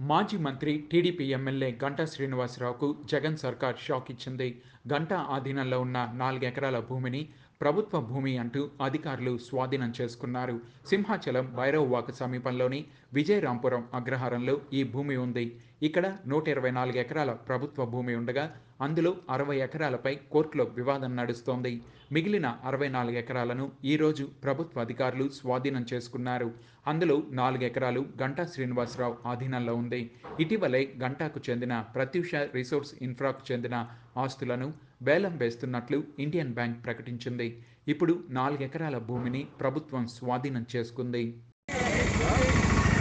మాజీ మంత్రి TDP MLA Ganta శ్రీనివాసరావుకు జగన్ సర్కార్ షాక్ ఇచ్చింది. గంటా ఆధీనంలో ఉన్న నాలుగెకరాల భూమిని ప్రభుత్వ భూమి అంటూ అధికారులు స్వాధీనం చేసుకున్నారు. సింహాచలం భైరవవాక సమీపంలోని విజయరాంపురం అగ్రహారంలో ఈ భూమి ఉంది. ఇక్కడ నూట ఇరవై నాలుగు ఎకరాల ప్రభుత్వ భూమి ఉండగా అందులో అరవై ఎకరాలపై కోర్టులో వివాదం నడుస్తోంది. మిగిలిన అరవై నాలుగు ఎకరాలను ఈరోజు ప్రభుత్వ అధికారులు స్వాధీనం చేసుకున్నారు. అందులో నాలుగు ఎకరాలు గంటా శ్రీనివాసరావు ఆధీనంలో ఉంది. ఇటీవలే గంటాకు చెందిన ప్రత్యూష రిసోర్స్ ఇన్ఫ్రాకు చెందిన ఆస్తులను వేలం వేస్తున్నట్లు ఇండియన్ బ్యాంక్ ప్రకటించింది. ఇప్పుడు నాలుగు ఎకరాల భూమిని ప్రభుత్వం స్వాధీనం చేసుకుంది.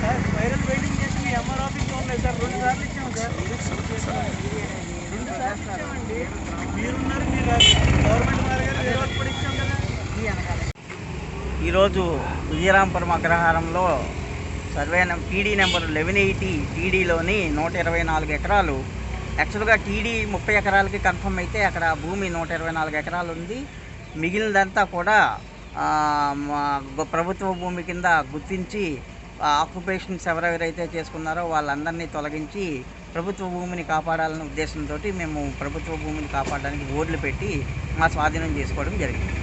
సార్ ఈరోజు Vijayarampuram అగ్రహారంలో survey PD number eleven eighty టీడీలోని నూట ఇరవై నాలుగు ఎకరాలు యాక్చువల్గా టీడీ ముప్పై ఎకరాలకి కన్ఫర్మ్ అయితే అక్కడ భూమి నూట ఇరవై నాలుగు ఎకరాలు ఉంది. మిగిలినదంతా కూడా మా ప్రభుత్వ భూమి కింద గుర్తించి ఆక్యుపేషన్స్ ఎవరెవరైతే చేసుకున్నారో వాళ్ళందరినీ తొలగించి ప్రభుత్వ భూమిని కాపాడాలనే ఉద్దేశంతో మేము ప్రభుత్వ భూమిని కాపాడడానికి బోర్డులు పెట్టి మా స్వాధీనం చేసుకోవడం జరిగింది.